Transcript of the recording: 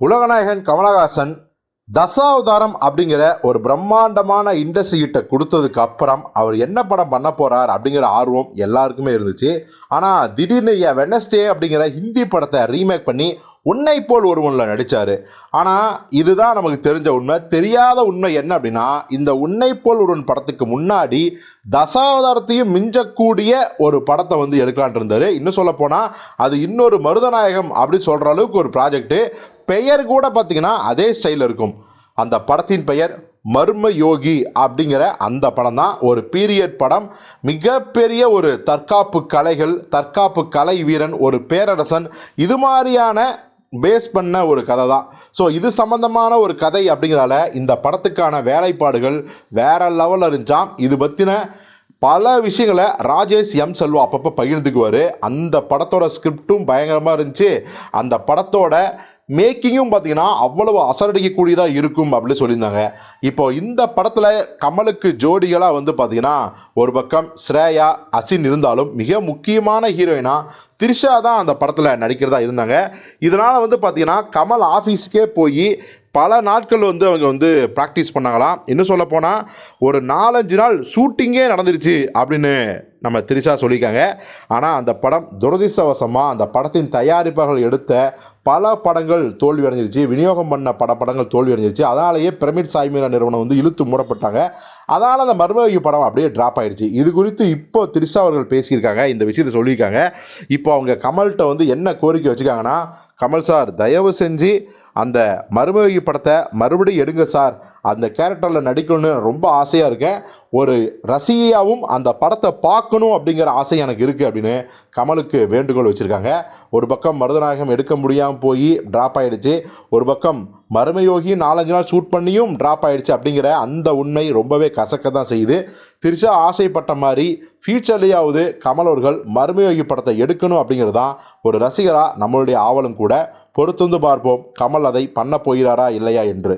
உலகநாயகன் கமலஹாசன் தசாவதாரம் அப்படிங்கிற ஒரு பிரம்மாண்டமான இண்டஸ்ட்ரி கிட்ட கொடுத்ததுக்கு அப்புறம் அவர் என்ன படம் பண்ண போறார் அப்படிங்கிற ஆர்வம் எல்லாருக்குமே இருந்துச்சு. ஆனால் திடீர்னு வெனஸ்டே அப்படிங்கிற ஹிந்தி படத்தை ரீமேக் பண்ணி உன்னை போல் ஒருவனில் நடித்தார் ஆனால் இதுதான் நமக்கு தெரிஞ்ச உண்மை. தெரியாத உண்மை என்ன அப்படின்னா இந்த உன்னை போல் ஒருவன் படத்துக்கு முன்னாடி தசாவதாரத்தையும் மிஞ்சக்கூடிய ஒரு படத்தை வந்து எடுக்கலான்ட்டு இருந்தார். இன்னும் சொல்லப்போனால் அது இன்னொரு மருதநாயகம் அப்படின்னு சொல்கிற அளவுக்கு ஒரு ப்ராஜெக்ட்டு பெயர் கூட பார்த்தீங்கன்னா அதே ஸ்டைலில் இருக்கும். அந்த படத்தின் பெயர் மர்ம யோகி அப்படிங்கிற அந்த படம் தான். ஒரு பீரியட் படம். மிகப்பெரிய ஒரு தற்காப்பு கலைகள் தற்காப்பு கலை வீரன் ஒரு பேரரசன். இது மாதிரியான பேஸ் பண்ண ஒரு கதை தான். ஸோ இது சம்மந்தமான ஒரு கதை அப்படிங்கிறதால இந்த படத்துக்கான வேலைப்பாடுகள் வேற லெவலில் இருந்துச்சாம். இது பற்றின பல விஷயங்களை ராஜேஷ் எம் செல்வா அப்பப்போ பகிர்ந்துக்குவார். அந்த படத்தோட ஸ்கிரிப்டும் பயங்கரமாக இருந்துச்சு. அந்த படத்தோட மேக்கிங்கும் பார்த்தீங்கன்னா அவ்வளவு அசரடிக்கக்கூடியதாக இருக்கும் அப்படின்னு சொல்லியிருந்தாங்க. இப்போ இந்த படத்தில் கமலுக்கு ஜோடிகளாக வந்து பார்த்தீங்கன்னா ஒரு பக்கம் ஸ்ரேயா அசின் இருந்தாலும் மிக முக்கியமான ஹீரோயினாக த்ரிஷா தான் அந்த படத்தில் நடிக்கிறதா இருந்தாங்க. இதனால் வந்து பார்த்திங்கன்னா கமல் ஆஃபீஸ்க்கே போய் பல நாட்கள் வந்து அவங்க வந்து ப்ராக்டிஸ் பண்ணாங்களாம். இன்னும் சொல்ல போனால் ஒரு நாலஞ்சு நாள் ஷூட்டிங்கே நடந்துருச்சு அப்படின்னு நம்ம திரிஷா சொல்லியிருக்காங்க. ஆனால் அந்த படம் துரதிர்ஷ்டவசமாக அந்த படத்தின் தயாரிப்பாளர்கள் எடுத்த பல படங்கள் தோல்வி அடைஞ்சிருச்சு விநியோகம் பண்ண பட படங்கள் தோல்வி அடைஞ்சிருச்சு அதனாலேயே பிரமிட் சாய்மீரா நிறுவனம் வந்து இழுத்து மூடப்பட்டாங்க. அதனால் அந்த மர்மயோகி படம் அப்படியே ட்ராப் ஆயிடுச்சு. இது குறித்து இப்போ திரிஷா அவர்கள் பேசியிருக்காங்க. இந்த விஷயத்தை சொல்லியிருக்காங்க. இப்போ அவங்க கமல்கிட்ட வந்து என்ன கோரிக்கை வச்சுருக்காங்கன்னா கமல் சார் தயவு செஞ்சு அந்த மருமகி படத்தை மறுபடியும் எடுங்க சார். அந்த கேரக்டரில் நடிக்கணும்னு ரொம்ப ஆசையாக இருக்கேன். ஒரு ரசிகையாகவும் அந்த படத்தை பார்க்கணும் அப்படிங்கிற ஆசை எனக்கு இருக்குது அப்படின்னு கமலுக்கு வேண்டுகோள் வச்சுருக்காங்க. ஒரு பக்கம் மருதநாயகம் எடுக்க முடியாமல் போய் ட்ராப் ஆகிடுச்சு ஒரு பக்கம் மருமயோகி நாலஞ்சு நாள் ஷூட் பண்ணியும் ட்ராப் ஆகிடுச்சு அப்படிங்கிற அந்த உண்மை ரொம்பவே கசக்க தான் செய்யுது. திருஷா ஆசைப்பட்ட மாதிரி ஃபியூச்சர்லேயாவது கமல் அவர்கள் மருமயோகி படத்தை எடுக்கணும் அப்படிங்கிறது தான் ஒரு ரசிகராக நம்மளுடைய ஆவலும் கூட பொறுத்து வந்து பார்ப்போம். கமல் அதை பண்ண போகிறாரா இல்லையா என்று.